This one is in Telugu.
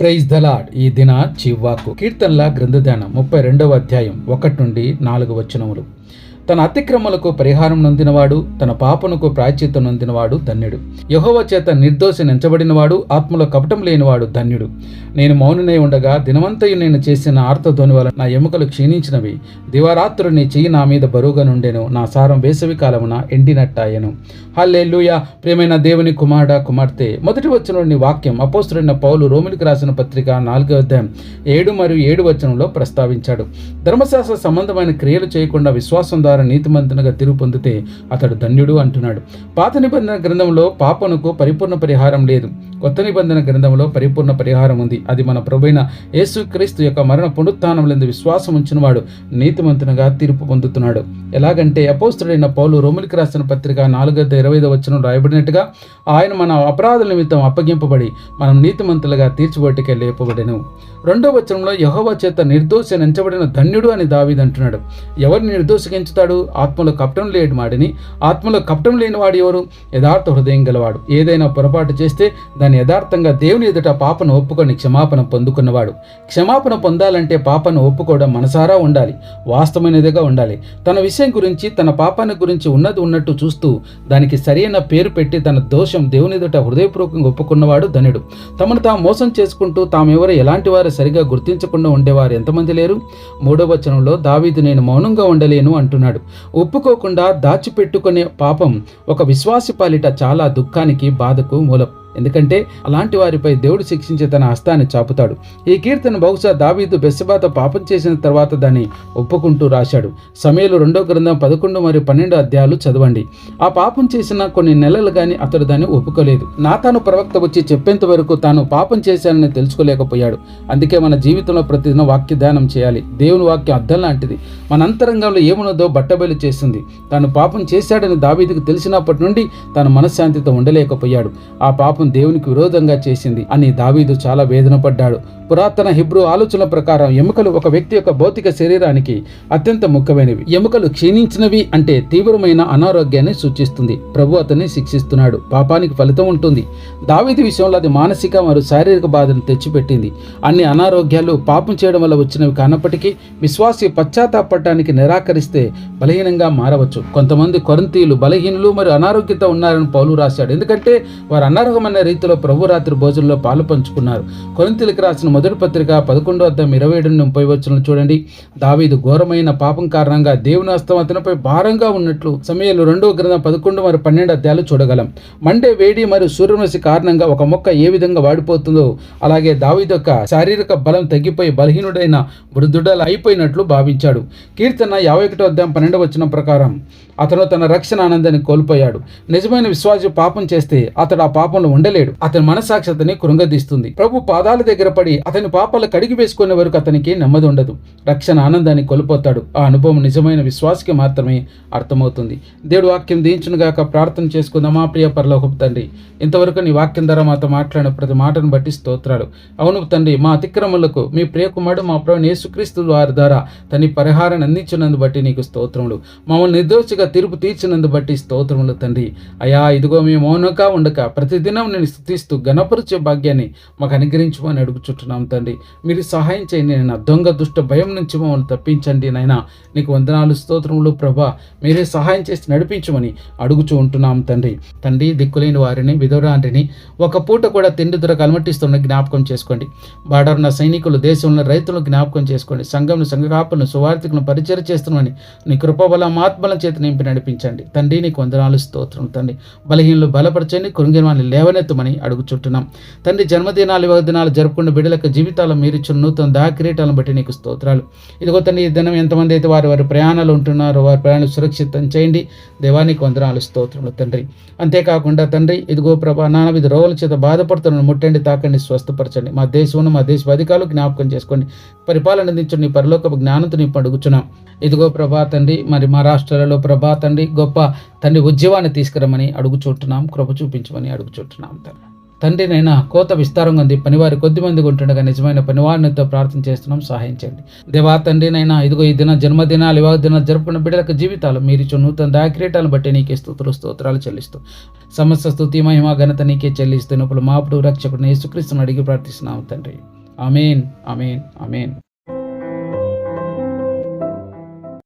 ప్రైజ్ దలాడ్ ఈ దిన చివ్వాకు కీర్తనల గ్రంథధ్యానం ముప్పై రెండవ అధ్యాయం ఒకటి నుండి నాలుగు వచనములు. తన అతిక్రమలకు పరిహారం నొందినవాడు తన పాపనకు ప్రాయచిత్తం నొందినవాడు ధన్యుడు. యహోవ చేత నిర్దోషి నెంచబడినవాడు ఆత్మలో కపటం లేనివాడు ధన్యుడు. నేను మౌననే ఉండగా దినవంతయు నేను చేసిన ఆర్తధ్వని వలన నా ఎముకలు క్షీణించినవి. దివారాత్రులు నీ చెయ్యి నా మీద బరువుగా నుండెను నా సారం వేసవి కాలమున ఎండినట్టాయను. హల్లెలూయా! ప్రియమైన దేవుని కుమారుడ కుమార్తె! మొదటి వచ్చిన వాక్యం అపోస్తుడైన పౌలు రోమిలికి రాసిన పత్రిక నాలుగో అధ్యాయం ఏడు మరియు ఏడు వచనంలో ప్రస్తావించాడు. ధర్మశాస్త్ర సంబంధమైన క్రియలు చేయకుండా విశ్వాసం ద్వారా నీతిమంతునిగా తీర్పు పొందితే అతడు ధన్యుడు అంటున్నాడు. పాత నిబంధన గ్రంథంలో పాపనకు పరిపూర్ణ పరిహారం లేదు. కొత్త నిబంధన గ్రంథంలో పరిపూర్ణ పరిహారం ఉంది. అది మన ప్రభైన యేసుక్రీస్తు యొక్క మరణ పునరుత్నంలో విశ్వాసం ఉంచినవాడు నీతిమంతునిగా తీర్పు పొందుతున్నాడు. ఎలాగంటే అపోస్తుడైన పౌలు రోమిలికి రాసిన పత్రిక నాలుగో ఇరవై ఐదు వచనం రాయబడినట్టుగా ఆయన మన అపరాధ నిమిత్తం అప్పగింపబడి మనం నీతిమంతులుగా తీర్చిబోటికే లేపబడెను. రెండో వచనంలో యహోవ చేత నిర్దోషి ఎంచబడిన ధన్యుడు అని దావీదంటున్నాడు ఎవరిని నిర్దోషించుతాడు ఆత్మలో కపటం లేని వాడిని. ఆత్మలో కపటం లేనివాడు ఎవరు? యథార్థ హృదయం గలవాడు. ఏదైనా పొరపాటు చేస్తే దాన్ని యథార్థంగా దేవుని ఎదుట పాపను ఒప్పుకొని క్షమాపణ పొందుకున్నవాడు. క్షమాపణ పొందాలంటే పాపను ఒప్పుకోవడం మనసారా ఉండాలి. వాస్తవమైనదిగా ఉండాలి. తన విషయం గురించి తన పాపాన్ని గురించి ఉన్నది ఉన్నట్టు చూస్తూ దానికి సరైన పేరు పెట్టి తన దోషం దేవుని ఎదుట హృదయపూర్వకంగా ఒప్పుకున్నవాడు ధనుడు. తమను తాము మోసం చేసుకుంటూ తామెవరు ఎలాంటి వారు సరిగా గుర్తించకుండా ఉండేవారు ఎంతమంది లేరు? మూడో వచనంలో దావీదు నేను మౌనంగా ఉండలేను అంటున్నాడు ఒప్పుకోకుండా దాచిపెట్టుకునే పాపం ఒక విశ్వాసి పాలిట చాలా దుఃఖానికి బాధకు మూలం. ఎందుకంటే అలాంటి వారిపై దేవుడు శిక్షించే తన హస్తాన్ని చాపుతాడు. ఈ కీర్తన బహుశా దావీదు బెస్సబాత పాపం చేసిన తర్వాత దాన్ని ఒప్పుకుంటూ రాశాడు. సమయంలో రెండో గ్రంథం పదకొండు మరియు పన్నెండు అధ్యాయాలు చదవండి. ఆ పాపం చేసిన కొన్ని నెలలు కానీ అతడు దాన్ని ఒప్పుకోలేదు. నాతాను ప్రవక్త వచ్చి చెప్పేంత వరకు తాను పాపం చేశానని తెలుసుకోలేకపోయాడు. అందుకే మన జీవితంలో ప్రతిదిన వాక్య ధ్యానం చేయాలి. దేవుని వాక్యం అద్దం లాంటిది. మన అంతరంగంలో ఏమున్నదో బట్టబయలు చేస్తుంది. తాను పాపం చేశాడని దావీదుకు తెలిసినప్పటి నుండి తాను మనశ్శాంతితో ఉండలేకపోయాడు. ఆ పాపం దేవునికి విరోధంగా చేసింది అని దావీదు చాలా వేదన పడ్డాడు పురాతన హిబ్రూ ఆలోచన ప్రకారం ఎముకలు ఒక వ్యక్తి యొక్క భౌతిక శరీరానికి అత్యంత ముఖ్యమైనవి. ఎముకలు క్షీణించినవి అంటే తీవ్రమైన అనారోగ్యాన్ని సూచిస్తుంది. ప్రభు అతన్ని శిక్షిస్తున్నాడు. పాపానికి ఫలితం ఉంటుంది. దావీది విషయంలో అది మానసిక మరియు శారీరక బాధను తెచ్చిపెట్టింది. అన్ని అనారోగ్యాలు పాపం చేయడం వల్ల వచ్చినవి కానప్పటికీ విశ్వాసి పశ్చాత్తాపడటానికి నిరాకరిస్తే బలహీనంగా మారవచ్చు. కొంతమంది కొరంతీయులు బలహీనులు మరియు అనారోగ్యత ఉన్నారని పౌలు రాశాడు. ఎందుకంటే వారు అనారోగ్యమైన రీతిలో ప్రభు రాత్రి భోజనంలో పాలు పంచుకున్నారు. కొరింతలకు రాసిన మొదటి పత్రిక పదకొండో అద్దం ఇరవై ఏడు ముప్పై వచ్చిన చూడండి. దావీదు ఘోరమైన పాపం కారణంగా దేవుని హస్తం అతనిపై భారంగా ఉన్నట్లు సమయంలో రెండో గ్రంథం పదకొండు మరియు పన్నెండు అధ్యాయాలు చూడగలం. మండే వేడి మరియు సూర్యరశ్మి కారణంగా ఒక మొక్క ఏ విధంగా వాడిపోతుందో అలాగే దావీదు యొక్క శారీరక బలం తగ్గిపోయి బలహీనుడైన వృద్ధుడలు అయిపోయినట్లు భావించాడు. కీర్తన యాభై ఒకటో అధ్యాయం పన్నెండు వచ్చిన ప్రకారం అతను తన రక్షణ ఆనందాన్ని కోల్పోయాడు. నిజమైన విశ్వాసి పాపం చేస్తే అతడు ఆ పాపంలో ఉండలేడు. అతని మనసాక్షతని కృంగదీస్తుంది. ప్రభు పాదాల దగ్గర పడి అతని పాపాలు కడిగి వేసుకునే వరకు అతనికి నెమ్మది ఉండదు. రక్షణ ఆనందాన్ని కోల్పోతాడు. ఆ అనుభవం నిజమైన విశ్వాసకి మాత్రమే అర్థమవుతుంది. దేవుడు వాక్యం దీంచునుగాక ప్రార్థన చేసుకుందామా ప్రియ పరలోకపు తండ్రి ఇంతవరకు నీ వాక్యం ద్వారా మాతో మాట్లాడిన ప్రతి మాటను బట్టి స్తోత్రాలు. అవును తండ్రి మా అతిక్రమలకు మీ ప్రియకుమారుడు మా ప్రభు యేసుక్రీస్తు వారి ద్వారా తన పరిహారాన్ని అందించినందు బట్టి నీకు స్తోత్రములు. మమ్మల్ని నిర్దోషిగా తీర్పు తీర్చినందు బట్టి స్తోత్రములు తండ్రి. అయా ఇదిగో మేము మౌనంగా ఉండక ప్రతిదినం నేను స్థుతిస్తూ గణపరిచే భాగ్యాన్ని మాకు అనుగ్రహించమని అడుగుచుంటున్నాం తండ్రి. మీరు సహాయం చేయండి నేను దొంగ దుష్ట భయం నుంచి మమ్మల్ని తప్పించండి నాయన. నీకు వందనాలు స్తోత్రములు ప్రభా. మీరే సహాయం చేసి నడిపించమని అడుగుచూ ఉంటున్నాం తండ్రి. తండ్రి దిక్కులేని వారిని విధురాంటిని ఒక పూట కూడా తిండి దొరక అలమటిస్తున్న జ్ఞాపకం చేసుకోండి. బాడరున్న సైనికులు దేశంలో రైతులను జ్ఞాపకం చేసుకోండి. సంఘంను సంఘకాపులను సువార్థికులను పరిచయం చేస్తున్నామని నీ కృపబలం ఆత్మల చేత నింపి నడిపించండి. తండ్రి నీకు వందనాలు స్తోత్రం తండ్రి. బలహీనలు బలపరచండి. కురుంగిన వాళ్ళని లేవనెత్తమని అడుగుచుంటున్నాం. తండ్రి జన్మదినాలు వివాహ దినాలు జరుపుకున్న బిడ్డలకు జీవితాలు మీరిచ్చిన. నూతన దాకిరీటాలను బట్టి నీకు స్తోత్రాలు. ఇదిగో తండ్రి ఈ దినం ఎంతమంది అయితే వారి వారి ప్రయాణాలు ఉంటున్నారో వారి ప్రయాణాలు సురక్షితం చేయండి. దేవానికి వందనాలు స్తోత్రములు తండ్రి. అంతేకాకుండా తండ్రి ఇదిగో ప్రభా నానావిధ రోగుల చేత బాధపడుతున్న ముట్టండి తాకండి స్వస్థపరచండి. మా దేశంలో మా దేశ అధికారులు జ్ఞాపకం చేసుకోండి. పరిపాలన అందించండి నీ పరలోకపు జ్ఞానంతో నీకు అడుగుచున్నాం ఇదిగో ప్రభా తండ్రి మరి మా రాష్ట్రాలలో ప్రభా తండ్రి గొప్ప తండ్రి ఉద్యమాన్ని తీసుకురమని అడుగుచుంటున్నాం. కృప చూపించమని అడుగుచుంటున్నాం. తండ్రి తండ్రినైనా కోత విస్తారంగా ఉంది. పనివారి కొద్ది మంది ఉంటుండగా నిజమైన పనివారినితో ప్రార్థన చేస్తున్నాం. సహాయం చేయండి. దేవా తండ్రినైనా ఇదిగో ఈ దిన జన్మదినాలు వివాహ దినాలు జరుపుకున్న బిడ్డలకు జీవితాలు మీరు ఇచ్చిన నూతన దాయక్రీటాలను బట్టి నీకే స్థుతులు స్తోత్రాలు చెల్లిస్తూ సమస్త స్థుతి మహిమ ఘనత నీకే చెల్లిస్తూ నొప్పులు మాపుడు రక్షకుడు యేసుక్రీస్తుని అడిగి ప్రార్థిస్తున్నాము తండ్రి. అమేన్ అమేన్ అమేన్